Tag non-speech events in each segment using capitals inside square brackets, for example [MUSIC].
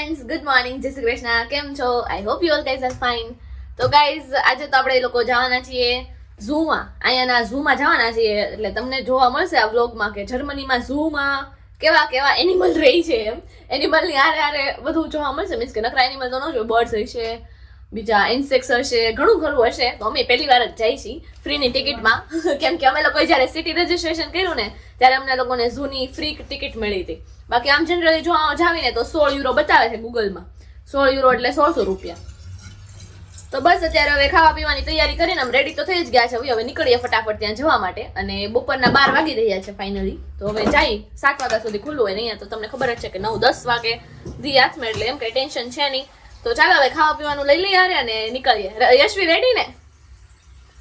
Friends good morning જય શ્રી કૃષ્ણ, કેમ છો? I hope you all guys are fine તો ગાઈઝ આજે તો આપણે લોકો જવાના છીએ ઝૂમાં. અહીંયાના ઝૂમાં જવાના છીએ. એટલે તમને જોવા મળશે આ વ્લોગમાં કે જર્મનીમાં ઝૂમાં કેવા કેવા એનિમલ રહી છે એમ. એનિમલની આરે આરે બધું જોવા મળશે. મીન્સ કે નકરા એનિમલ તો ન જોઈએ બર્ડ્સ હશે બીજા ઇન્સેક્ટ્સ હશે, ઘણું ઘણું હશે. તો અમે પહેલી વાર જ જાય છીએ. ફ્રીની ટિકિટમાં [LAUGHS] કેમ કે અમે લોકોએ જ્યારે સિટી રજીસ્ટ્રેશન કર્યું ને, ત્યારે અમને લોકોને ઝૂની ફ્રી ટિકિટ મળી હતી. બાકી આમ જનરલી જો જાવીને તો સોળ યુરો બતાવે છે ગૂગલમાં સોળ યુરો એટલે સોળસો રૂપિયા. તો બસ અત્યારે હવે ખાવા પીવાની તૈયારી કરીને અમે રેડી તો થઈ જ ગયા છે. હવે હવે નીકળીએ ફટાફટ ત્યાં જવા માટે. અને બપોરના બાર વાગી રહ્યા છે ફાઇનલી તો હવે જઈ સાત વાગ્યા સુધી ખુલ્લું હોય ને અહીંયા. તો તમને ખબર જ છે કે નવ દસ વાગે દી હાથમાં. એટલે એમ કંઈ ટેન્શન છે નહીં. તો ચાલો હવે ખાવા પીવાનું લઈ લઈએ હારે અને નીકળીએ. યશવી રેડી ને?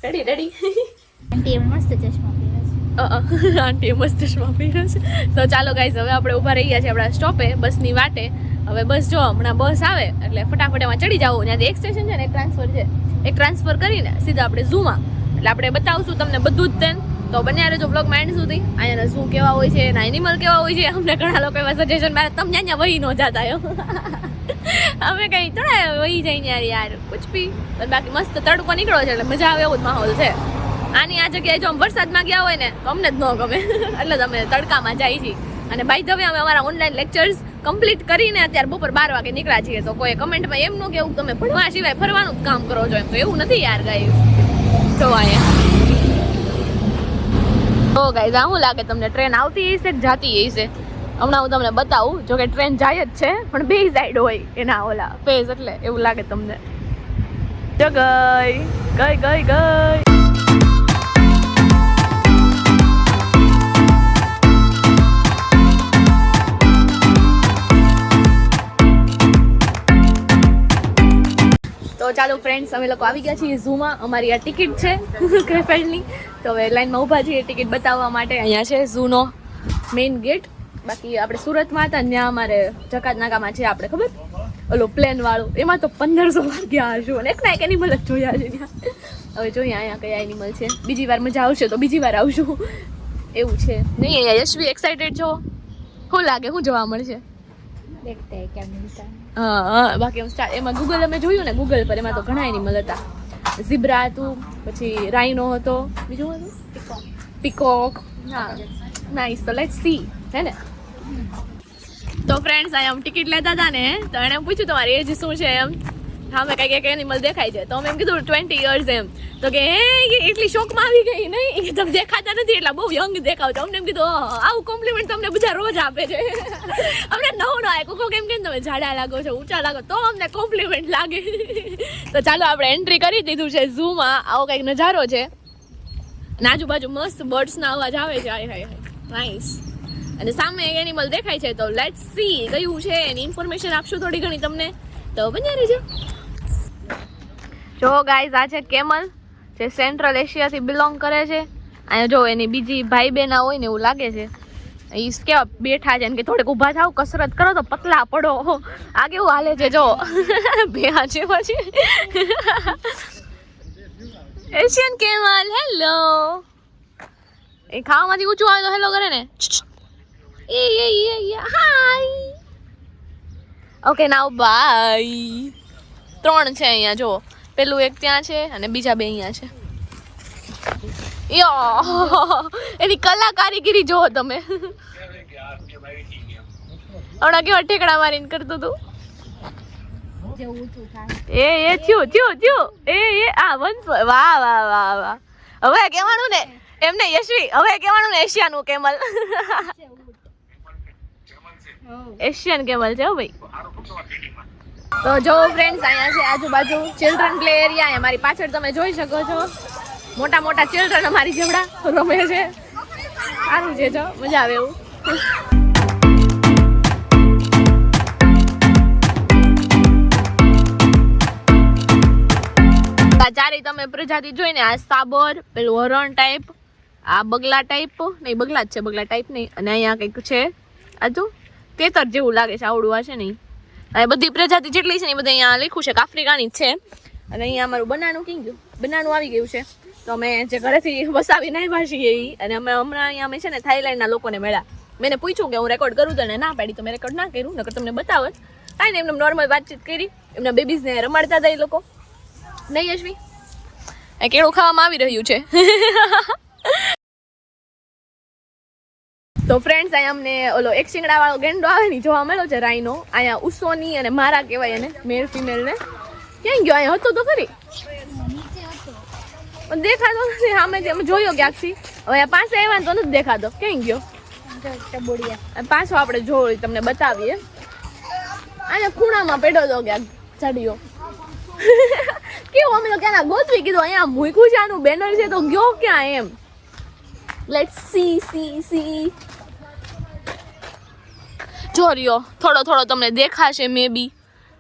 રેડી રેડી આંટી મસ્ત ચશ્મા પહેરે છે. આંટી મસ્ત ચશ્મા પહેર્યો છે. તો ચાલો ગાઈઝ હવે આપણે ઊભા રહી ગયા છે આપણા સ્ટોપે બસની વાટે. હવે બસ જો હમણાં બસ આવે એટલે ફટાફટ એમાં ચડી જાવ ત્યાંથી એક સ્ટેશન છે ને એક ટ્રાન્સફર છે. એક ટ્રાન્સફર કરીને સીધા આપણે ઝૂમાં એટલે આપણે બતાવશું તમને બધું જ તેન તો બને રહેજો બ્લોગ માઇન્ડ સુધી. અહીંયા ઝૂ કેવા હોય છે એના એનિમલ કેવા હોય છે અમને ઘણા લોકો એવા સજેશન મારે તમને અહીંયા વહી ન જાતા એમ. [LAUGHS] [LAUGHS] અમે કઈ થોડા વહી જઈને યાર યાર કુછ બી બાકી મસ્ત તડકો નીકળો છે, એટલે મજા આવે એવો જ માહોલ છે. આની આ જગ્યાએ જો વરસાદમાં ગયા હોય ને, તો અમને જ ન ગમે. [LAUGHS] એટલે જ અમે તડકામાં જાય છીએ. અને બાય ધવે અમે અમારા ઓનલાઈન લેક્ચર્સ કમ્પ્લીટ કરીને અત્યારે બપોર બાર વાગે નીકળ્યા છીએ. તો કોઈ કમેન્ટમાં એમ ન કેવું તમે ભણવા સિવાય ફરવાનું જ કામ કરો છો એમ. તો એવું નથી યાર ગાઈસ જો અહીંયા. તો ગાઈસ આ શું લાગે તમને? ટ્રેન આવતી હશે કે જાતી હશે? હમણાં હું તમને બતાવું જો કે ટ્રેન જાય જ છે પણ બે સાઈડ હોય એના ઓલા. ફેઝ એટલે એવું લાગે તમને. જો ગઈ ગઈ ગઈ ગઈ. તો ચાલો ફ્રેન્ડ્સ અમે લોકો આવી ગયા છીએ ઝૂમાં. અમારી આ ટિકિટ છે [LAUGHS] ક્રેફેલ્ડની તો હવે લાઈનમાં ઊભા છીએ ટિકિટ બતાવવા માટે. અહીંયા છે ઝૂનો મેઇન ગેટ બાકી આપણે સુરતમાં હતા ત્યાં અમારે જકાત નાકામાં છે આપણે ખબર? ઓલો પ્લેન વાળું. એમાં તો પંદરસો વાર ગયા હશું અને એક ના એક એનિમલ જ જોયા છે ત્યાં. હવે જોઈએ અહીંયા કયા એનિમલ છે. બીજી વાર મજા આવશે તો બીજી વાર આવશું. એવું છે. નહીં અહીંયા યશવી એક્સાઇટેડ છો? શું લાગે? શું જોવા મળશે? દેખતે હૈ હૈ? બાકી એમ ગૂગલ અમે જોયું ને ગૂગલ પર એમાં તો ઘણા એનિમલ હતા. ઝીબ્રા હતું પછી રાઇનો હતો. બીજું હતું? પીકોક હા. નાઇસ તો લેટ સી હે ને? તો ફ્રેન્ડ્સ અહીંયા આમ ટિકિટ લેતા હતા ને, તો એણે પૂછ્યું, તમારી એજ શું છે? એમ. હા, મેં કંઈક એક એનિમલ દેખાય છે. તો મેં એમ કીધું ટ્વેન્ટી યર્સ એમ. તો કે, હે એટલી શોકમાં આવી ગઈ નહીં? તમે દેખાતા નથી, એટલા બહુ યંગ દેખાવ છો. અમને એમ કીધું આવું કોમ્પ્લિમેન્ટ તમને બધા રોજ આપે છે. [LAUGHS] અમને નવું ના કોકો કેમ કેમ તમે જાડા લાગો છો, ઊંચા લાગો તો અમને કોમ્પ્લિમેન્ટ લાગે. [LAUGHS] તો ચાલો, આપણે એન્ટ્રી કરી દીધું છે ઝૂમાં આવો કંઈક નજારો છે. અને આજુબાજુ મસ્ત બર્ડ્સના અવાજ આવે છે. હાય હાય નાઈસ અને સામે એનિમલ દેખાય છે, તો લેટ્સ સી કયું છે એની ઇન્ફોર્મેશન આપશું થોડી ઘણી તમને? તો બન્યા રહેજો. જો ગાઈઝ આ છે કેમલ, જે સેન્ટ્રલ એશિયાથી બિલોંગ કરે છે. અહીંયા જો એની બીજી ભાઈ બહેના હોય ને એવું લાગે છે. ઈ કેવા બેઠા છે કે થોડેક ઊભા થાવ કસરત કરો તો પતલા પડો. આ કેવું હાલે છે, જો. બે છે પછી. એશિયન કેમલ હેલો એ ખાવામાંથી ઊંચું આવે તો હેલો કરે ને. હાય. ઓકે નાવ બાય ત્રણ છે અહીંયા જો પેલું એક ત્યાં છે અને બીજા બે અહીંયા છે. યો. એની કલા કારીગીરી જુઓ તમે. હમણાં કેવા ઠેકડા મારીને કરતું તું. એ એ, થયું થયું થયું. એ એ, આ વંશ વાહ વાહ વાહ વાહ. હવે કહેવાનું ને, એમને યશવી, હવે કહેવાનું ને એશિયાનું કેમલ. એશિયન કેબલ છે ભાઈ. તો જો ફ્રેન્ડ્સ અહીંયા છે આજુબાજુ ચિલ્ડ્રન પ્લે એરિયા અમારી પાછળ તમે જોઈ શકો છો. મોટા મોટા ચિલ્ડ્રન અમારી જેવડા રમે છે. સારું છે જો, મજા આવે એવું. આ ચારેય તમે પ્રજાતિ જોઈને આ સાબર, પેલું હરણ ટાઈપ આ બગલા ટાઈપ નહીં, બગલા જ છે, બગલા ટાઈપ નહીં. અને અહીંયા કંઈક છે. આ જો તેતર જેવું લાગે છે, આવડું આ છે નહીં. આ બધી પ્રજાતિ જેટલી છે ને એ બધા અહીંયા લખ્યું છે કે આફ્રિકાની જ છે. અને અહીંયા અમારું બનાનું કી ગયું? બનાનું આવી ગયું છે. તો અમે જે ઘરેથી વસાવી આવ્યા છીએ એ અને અમે હમણાં અહીંયા અમે છે ને થાઈલેન્ડના લોકોને મળ્યા. મેં પૂછ્યું કે હું રેકોર્ડ કરું તને ના પાડી, તો મેં રેકોર્ડ ના કર્યું, નકર તમને બતાવત. કાંઈ ને એમને નોર્મલ વાતચીત કરી, એમના બેબીઝને રમાડતા હતા એ લોકો. નહીં યશવી કેળું ખાવામાં આવી રહ્યું છે. [LAUGHS] તો ફ્રેન્ડ્સ અહીંયા અમને ઓલો એક શિંગડા વાળો ગેંડો આવે ને જોવા મળ્યો છે રાઈનો અહીંયા ઉસોની અને મારા કહેવાય એને મેલ ફિમેલ ને. ક્યાં ગયો? અહીંયા હતો તો ખરી? દેખાતો નથી. સામે અમે જોયો ક્યાંકથી. હવે પાસે આવ્યા તો નથી દેખાતો. ક્યાં ગયો? પાછો આપણે જોઈ તમને બતાવીએ. અહીંયા ખૂણામાં પેડો તો ક્યાંક ચડ્યો. [LAUGHS] કેવું? અમે તો ક્યાં ગોતવી કીધું. અહીંયા મૂક્યું છે, આનું બેનર છે, તો ગયો ક્યાં એમ? લેટ સી સી સી જો રહ્યો. થોડો થોડો તમને દેખાશે મે બી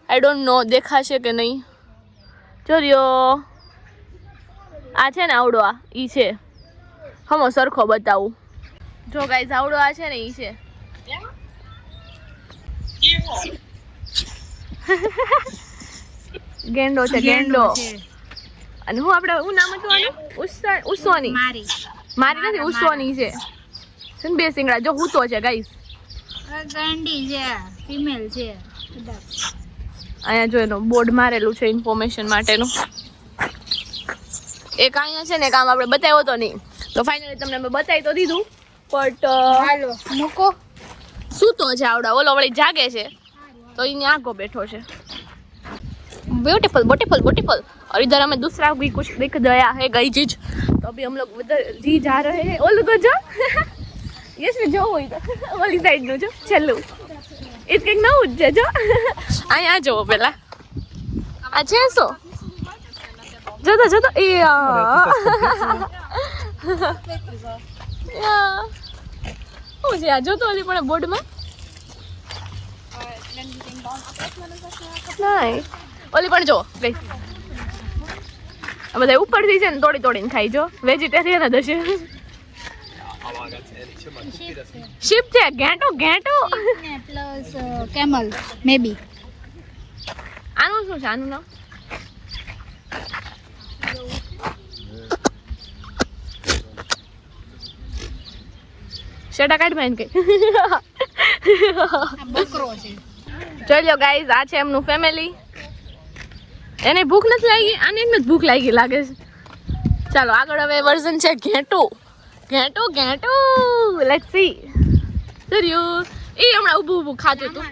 આઈ ડોન્ટ નો દેખાશે કે નહીં. જો રહ્યો. આ છે ને આવડો આ ઈ છે. હમો સરખો બતાવું. જો ગાઈઝ આવડો આ છે ને ઈ છે. [LAUGHS] ગેંડો છે ગેંડો અને હું આપણે હું નામ હતું આનું? મારી. નથી ઉસ્સોની છે. છે બે સિંગડા જો હું તો છે ગાઈઝ ગાંડી છે ફિમેલ છે કદાચ અહીંયા જો એનું બોર્ડ મારેલું છે ઇન્ફોર્મેશન માટેનું એક અહીંયા છે ને કામ આપણે બતાવ્યો તો નહીં તો ફાઇનલી તમને મેં બતાવી તો દીધું બટ હાલો મૂકો સૂતો છે આવડા ઓલો વળી જાગે છે तो इन आगो बैठो છે ब्यूटीफुल ब्यूटीफुल ब्यूटीफुल और इधर हमें दूसरा भी कुछ दिख गया है गई चीज तो अभी हम लोग उधर जी जा रहे हैं ओलो तो યસ મેં જોવું હોય તો ઓલી સાઈડનું જો છેલ્લું એ કંઈક નવું જ છે જો અહીંયા જોવો પેલા આ છે શું જોતો જોતો એ શું છે આ જોતો ઓલી પણ બોર્ડમાં નહીં ઓલી પણ જો ગઈ બધા ઉપરથી છે ને તોડી તોડીને ખાઈ જો વેજીટેરિયન જ હશે શિપ છે ઘેંટો. ઘેંટો પ્લસ કેમલ મે બી આનું શું છે? આનું નામ? શેટા કાઢ મેં કઈ? બકરો છે. જોઈ લો ગાઈઝ આ છે એમનું ફેમિલી એને ભૂખ નથી લાગી? આને જ ભૂખ લાગી લાગે છે. ચાલો આગળ હવે વર્ઝન છે ઘેટું. ઘેટું ઘેટો. લેટ્સ સી સર્યું એ હમણાં ઊભું ઊભું ખાતું હતું.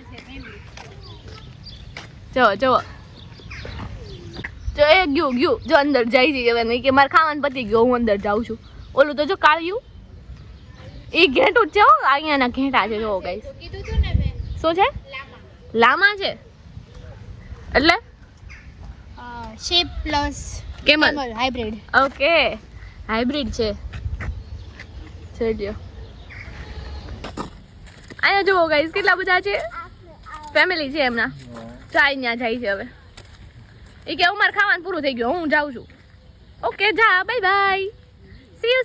જો જો. જો એ ગયું ગયું. જો અંદર જાય છે હવે નહીં કે મારે ખાવાનું પતી ગયો હું અંદર જાઉં છું. ઓલું તો જો કાળિયું. એ ઘેટું છે હો અહીંયાના ઘેટા છે જો ગાઈસ શું છે? લામા. છે? એટલે? Shape plus camel. Hybrid okay hybrid છે. જોઈ અહીંયા જુઓ ગાઈસ કેટલા બધા છે? ફેમિલી છે એમના. ચાય ત્યાં જાય છે હવે. એ કે અમારે ખાવાનું પૂરું થઈ ગયું, હું જાઉં છું. ઓકે જા bye bye see you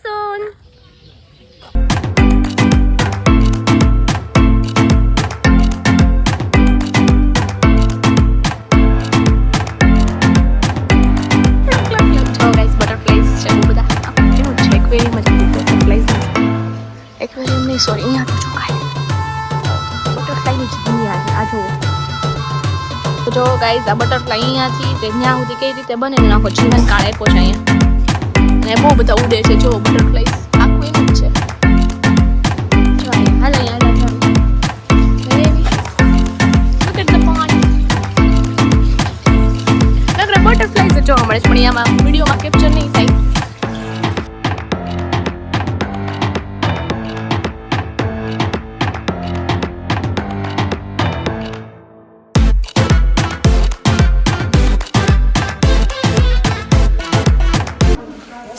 guys આ બટરફ્લાય અહીંયાથી તે ત્યાં સુધી કઈ રીતે બને એનો આખો જીવન કાળ આપ્યો છે અહીંયા. અને બહુ બધા ઉડે છે. જો બટરફ્લાય આખું એનું જ છે. હાલ અહીંયા જ જોવા મળે છે, પણ એમાં વિડીયોમાં કેપ્ચર નહીં થાય.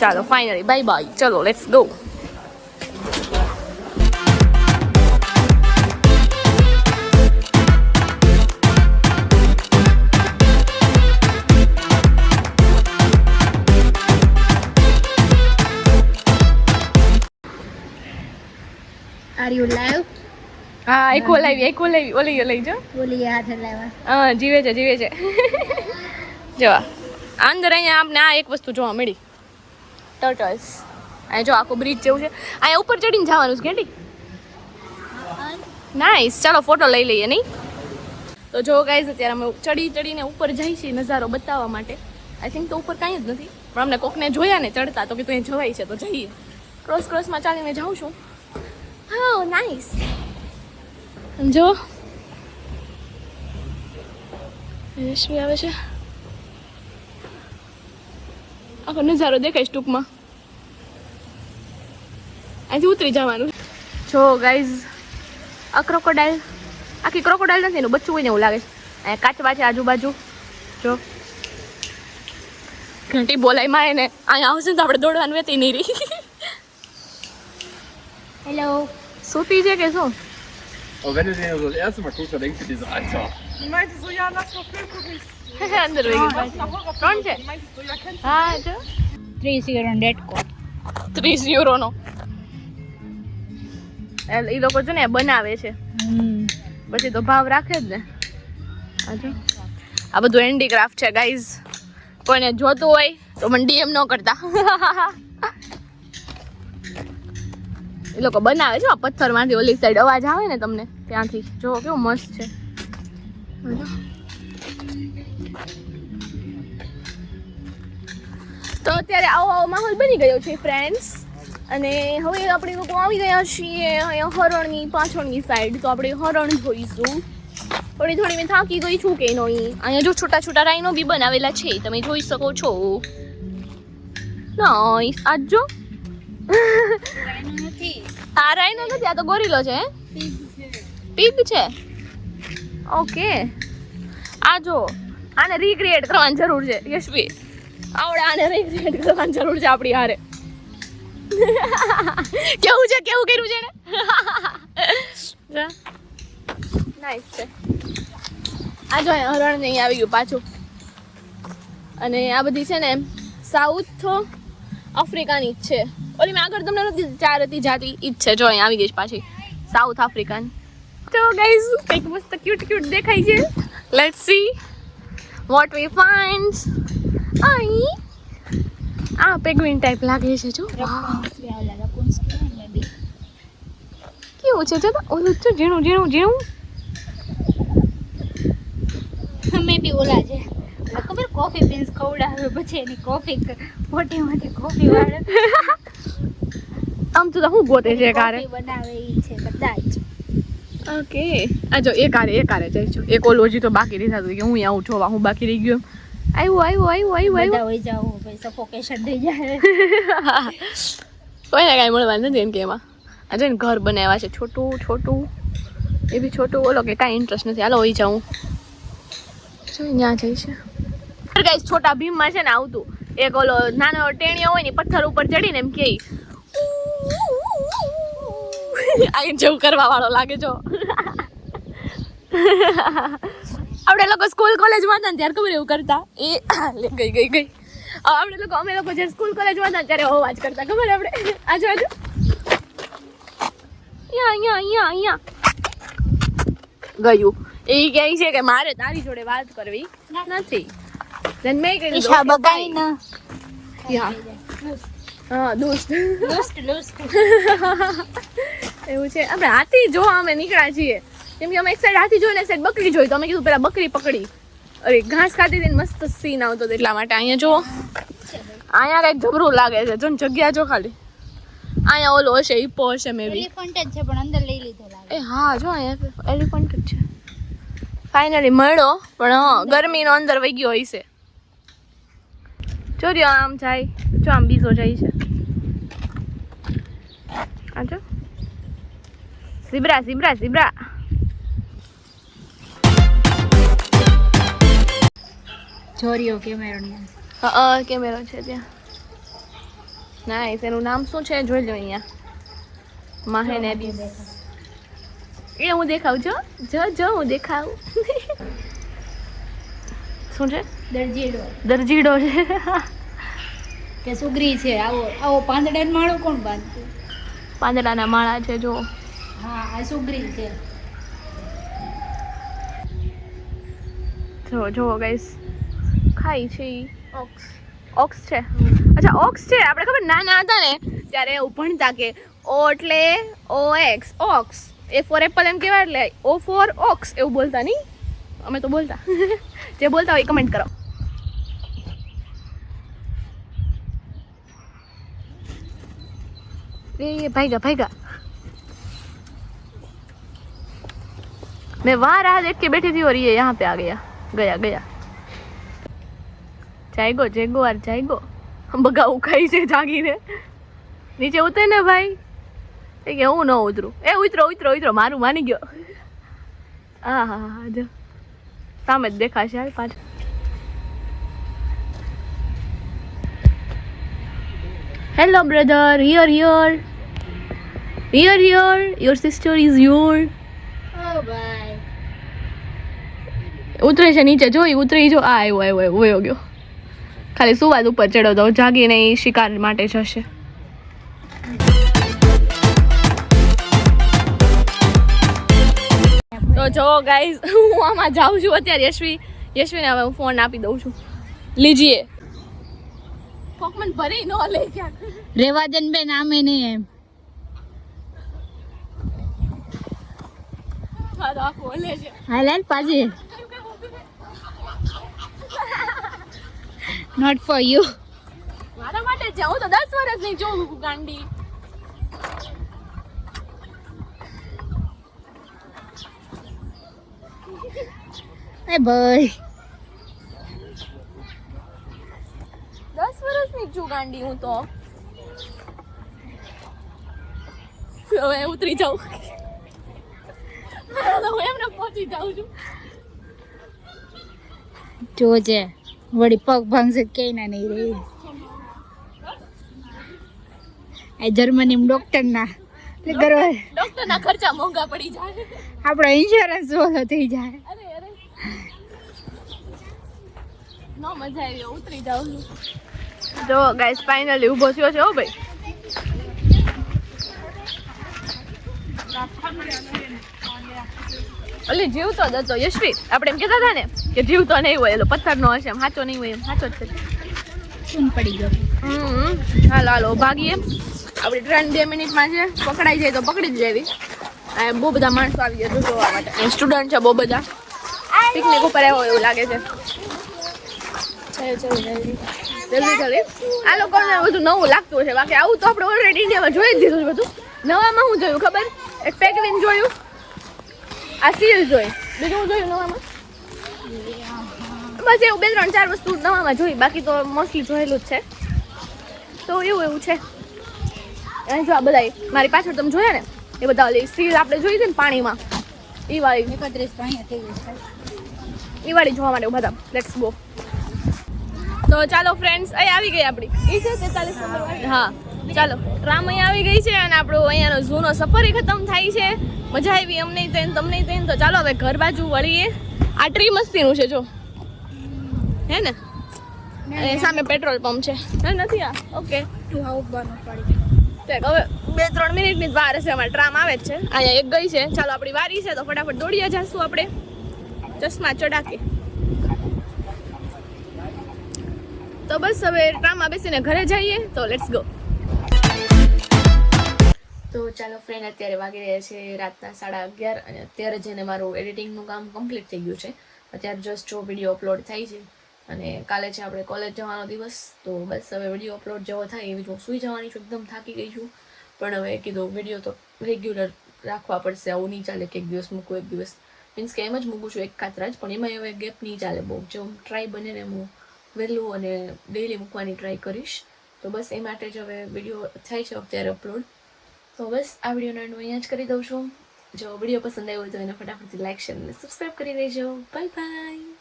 ચાલો ફાઇનલી બાય બાય ચલો let's go are you live હા એકો લાવી એકો લાવી ઓલી લઈ જો હાથ લાવ્યા હા જીવે છે જીવે છે જો અંદર અહીંયા આપને આ એક વસ્તુ જોવા મળી. ટર્ટલ્સ અહીંયા જો આખો બ્રિજ જેવું છે. અહીંયા ઉપર ચડીને જવાનું છે ઘેટી નાઈસ ચાલો ફોટો લઈ લઈએ, નહીં? તો જો ગાઈઝ અત્યારે અમે ચડી ચડીને ઉપર જઈ છીએ નજારો બતાવવા માટે. આઈ થિંક તો ઉપર કાંઈ જ નથી. પણ અમને કોકને જોયા ને ચડતા, તો કીધું એ જવાય છે, તો જઈએ. ક્રોસ ક્રોસમાં ચાલીને જાઉં છું. હા નાઈસ જો. રશ્મિ આવે છે. આખો નજારો દેખાય ટૂંકમાં અહીંથી ઉતરી જવાનું. જો ગાઈઝ આ ક્રોકોડાઇલ આખી ક્રોકોડાઇલ નથી એનું બચ્ચું હોય ને એવું લાગે છે. અહીંયા કાચબા છે આજુબાજુ. જો. ઘંટી બોલાયમાં ને અહીંયા આવશે ને તો આપણે દોડવાનું વેતી નહીં રહી. હેલો સૂતી છે કે શું? Aber wenn du den so das erste Mal guckst, dann denkst du dir so, Alter. Ich meinte so, ja, lass mal Film gucken. અંદર ja, kennst હા જો થ્રી યુરો ડેટ કોડ ત્રીસ યુરોનો એ લોકો છે ને બનાવે છે. પછી તો ભાવ રાખે જ ને. આ આ બધું હેન્ડીક્રાફ્ટ છે ગાઈઝ કોઈને જોતું હોય તો મને ડીએમ ન કરતા. [LAUGHS] એ લોકો બનાવે છે પથ્થરમાંથી ઓલી સાઈડ અવાજ આવે ને તમને ત્યાંથી. જો કેવું મસ્ત છે. તો અત્યારે આવો આવો માહોલ બની ગયો છે ફ્રેન્ડ્સ અને હવે આપણે લોકો આવી ગયા છીએ અહીંયા હરણની પાછળની સાઈડ તો આપણે હરણ જોઈશું. થોડી થોડી મેં થાકી ગઈ છું કે નહીં. અહીંયા જો છોટા છોટા રાઈનો બી બનાવેલા છે, તમે જોઈ શકો છો. નાઈસ આજ જો. આ રાઈનો નથી, આ તો ગોરીલો છે પીગ છે. ઓકે આ જો. આને રીક્રિએટ કરવાની જરૂર છે યશવી આવડે આને રીક્રિએટ કરવાની જરૂર છે આપણી હારે. કેવું છે કેવું કર્યું છે ને નાઈસ છે. આ જો હરણ નહીં આવી ગયું પાછું. અને આ બધી છે ને સાઉથ આફ્રિકાની જ છે. ઓલી મેં આગળ તમને નથી ચાર હતી જાતિ ઈ જ છે. જો અહીંયા આવી ગઈ પાછી. South African. તો ગાઈઝ કંઈક મસ્ત ક્યુટ ક્યુટ દેખાય છે. Let's see what we find I આ પેગ્વિન ટાઈપ લાગે છે જો. કેવું છે જો ઓલું તો ઝીણું ઝીણું ઝીણું. મે બી ઓલા છે ખબર કોફી બીન્સ ખવડાવે પછી એની કોફી પોટીમાંથી કોફી વાળે. આમ તો હું ગોતે છે કારે બનાવે ઈ છે કદાચ. ઓકે આ જો એક આરે એક આરે જાય છો. એક ઓલો હજી તો બાકી રહી થતું કે હું અહીંયા આવું જોવા હું બાકી રહી ગયો. આવ્યું આવ્યું આવ્યું આવ્યું આવ્યું હોય જાવ ભાઈ સફોકેશન થઈ જાય. [LAUGHS] કોઈને કાંઈ મળવાનું નથી એમ કે એમાં. આજે ઘર બનાવ્યા છે છોટું છોટું. એ બી છોટું ઓલો કે કાંઈ ઇન્ટરેસ્ટ નથી. હાલો હોય જાઉં. ત્યાં જઈ છે? ગાઈસ છોટા ભીમમાં છે ને આવતું. એક ઓલો નાનો ટેણીઓ હોય ને પથ્થર ઉપર ચડીને એમ કે [LAUGHS] આ જેવું કરવા વાળો લાગે જો. [LAUGHS] આપણે લોકો સ્કૂલ કોલેજમાં હતા ત્યારે ખબર એવું કરતા. એ ગઈ ગઈ ગઈ. આપણે લોકો અમે લોકો જ્યારે સ્કૂલ કોલેજમાં હતા ત્યારે અવાજ કરતા ખબર આપણે? આજુ આજુ અહીંયા અહીંયા અહીંયા અહીંયા. ગયું. એ કહે છે કે મારે તારી જોડે વાત કરવી નથી. ધન મેં કહી દીધું બગાઈ. ના. હા દોસ્ત. દોસ્ત દોસ્ત. [LAUGHS] એવું છે. આપણે હાથી જોવા અમે નીકળ્યા છીએ. કેમ કે અમે એક સાઈડ હાથી જોઈને એક સાઈડ બકરી જોઈ તો અમે કીધું પેલા બકરી પકડી. અરે ઘાસ ખાતી હતી મસ્ત સીન આવતો હતો એટલા માટે. અહીંયા જુઓ. અહીંયા કંઈક જબરું લાગે છે. જો ને જગ્યા જો ખાલી. અહીંયા ઓલો હશે હિપ્પો હશે મે બી એલિફન્ટ જ છે પણ અંદર લઈ લીધો લાગે. એ હા જો અહીંયા એલિફન્ટ જ છે. ફાઇનલી મળ્યો પણ હા ગરમીનો અંદર વહી ગયો હશે. જો રહ્યો આમ જાય. જો આમ બીજો જાય છે. આ જો. Zebra zebra zebra. જોરિયો કેમેરો હા કેમેરો છે ત્યાં. નાઈસ એનું નામ શું છે? જોઈ લો અહીંયા. માહે ને બી એ હું દેખાવ જો. જો જો હું દેખાઉં શું છે? દરજીડો. દરજીડો છે. કે સુગરી છે. આવો આવો પાંદડા માળો કોણ બાંધતું પાંદડાના માળા છે જો. હા આ સુગરી છે. જો જો ગાઈસ ખાઈ છે ઈ ઓક્સ ઓક્સ છે અચ્છા ઓક્સ છે આપણે ખબર નાના હતા ને ત્યારે એવું ભણતા કે ઓ એટલે O X ox A for apple એમ કહેવાય એટલે ઓ ફોર ઓક્સ એવું બોલતા નહીં અમે તો બોલતા [LAUGHS] જે બોલતા હોય કમેન્ટ કરો એ ભાઈગા ભાઈગા मैं वहाँ राह देख के बैठी थी और ये यहाँ पे आ गया गया गया જાયગો જેગો યાર જાયગો. બગા ઉખાઈ છે જાગીને. નીચે ઉતરે ને ભાઈ. એ કે હું ન ઉતરું. એ ઉતરો ઉતરો ઉતરો. મારું માની ગયો. હા હા હા જો. સામે જ દેખાશે હાલ પાછળ hello brother here here here here your sister is your ભાઈ ઉતરે છે નીચે. જોઈ ઉતરી જો. આ આવ્યો આવ્યો આવ્યો ગયો. ખાલી સુવાદ ઉપર ચડ્યો તો જાગીને એ શિકાર માટે જશે. તો જો ગાઈઝ હું આમાં જાઉં છું અત્યારે યશવી યશવીને હવે હું ફોન આપી દઉં છું. લીજીએ. ફોકમન ભરી ન લે રેવા દેન બેન આમે નહીં એમ. હા તો આખું હલે છે. હાલ હાલ નોટ ફોર યુ મારા માટે જ છે. હું તો દસ વર્ષની છું ગાંડી એ ભાઈ દસ વર્ષની જ છું ગાંડી હું તો હવે ઉતરી જાઉં તો હું એમને પહોંચી જાઉં છું જોજે વળી પગ ભાંગશે કે ના નહીં રહી આ જર્મની ડોક્ટર ના એટલે કરવા ડોક્ટરના ખર્ચા મોંઘા પડી જાય. આપણો ઇન્સ્યોરન્સ ઓછો થઈ જાય. અરે અરે. નો મજા આવી ઉતરી જાઉં છું. જો ગાઈસ ફાઇનલી ઊભો થયો છે હો ભાઈ. ઓલી જીવતો જ હતો યશવી આપણે એમ કહેતા હતા ને કે જીવતો નહીં હોય એલો પથ્થરનો હશે એમ સાચો નહીં હોય એમ સાચો જ છે. પડી ગયો. હમ હાલો હાલો ભાગીએ. આપણી ટ્રેન બે મિનિટમાં છે પકડાઈ જાય તો પકડી જ લેવી. આ બહુ બધા માણસો આવી ગયા જોવા માટે. સ્ટુડન્ટ છે બહુ બધા. પિકનિક ઉપર આવ્યો એવું લાગે છે. જલ્દી જલ્દી. આ લોકોને બધું નવું લાગતું છે બાકી આવું તો આપણે ઓલરેડી ઇન્ડિયામાં જોઈ જ દીધું છે બધું. નવામાં હું જોયું ખબર? એક પેકવિન જોયું. આ સીલ જોઈ બીજું હું જોયું નવામાં બસ એવું બે ત્રણ ચાર વસ્તુ નવામાં જોઈ બાકી તો મોસ્ટલી જોયેલું જ છે તો એવું એવું છે અને જો આ બધા મારી પાછળ તમે જોયા ને એ બધા ઓલી સીલ આપણે જોઈ હતી ને પાણીમાં એ વાળી એકત્રીસ એ વાળી જોવા માટે બધા લેટ્સ ગો તો ચાલો ફ્રેન્ડ્સ અહીં આવી ગઈ આપણી એ છે તેતાલીસ નંબર હા ચાલો ટ્રામ અહીંયા આવી ગઈ છે અને આપણો અહીંયાનો જૂનો સફર ખતમ થાય છે. મજા આવી અમને તે તમને તે તો ચાલો હવે ઘર બાજુ વળીએ. આ ટ્રી મસ્તીનું છે, જો. હે ને? સામે પેટ્રોલ પંપ છે. નથી આ? ઓકે. હવે બે, ત્રણ મિનિટની જ વાર હશે, અમારે ટ્રામ આવે જ છે. અહીંયા એક ગઈ છે. ચાલો, આપણી વારી છે, તો ફટાફટ દોડીએ જાશું આપણે. ચશ્મા ચડાકે. તો બસ હવે ટ્રામમાં બેસીને ઘરે જઈએ, તો લેટ્સ ગો તો ચાલો ફ્રેન્ડ અત્યારે વાગી રહ્યા છે રાતના સાડા અગિયાર અને અત્યારે જેને મારું એડિટિંગનું કામ કમ્પ્લીટ થઈ ગયું છે. અત્યારે જસ્ટ જો વીડિયો અપલોડ થાય છે અને કાલે છે આપણે કોલેજ જવાનો દિવસ, તો બસ હવે વીડિયો અપલોડ જેવો થાય એવી હું સૂઈ જવાની છું, એકદમ થાકી ગઈ છું. પણ હવે કીધું વીડિયો તો રેગ્યુલર રાખવા પડશે, આવું નહીં ચાલે કે એક દિવસ મૂકું, એક દિવસ. મીન્સ કે એમ જ મૂકું છું એક કાતરા જ, પણ એમાં હવે ગેપ નહીં ચાલે બહુ. જો હું ટ્રાય બને ને હું વહેલું અને ડેઈલી મૂકવાની ટ્રાય કરીશ, તો બસ એ માટે જ હવે વીડિયો થાય છે અત્યારે અપલોડ તો બસ, આ વિડીયોનો હું અહીંયા જ કરી દઉં છું. જો વીડિયો પસંદ આવ્યો તો એને ફટાફટથી લાઈક શેર અને સબસ્ક્રાઈબ કરી દેજો. Bye bye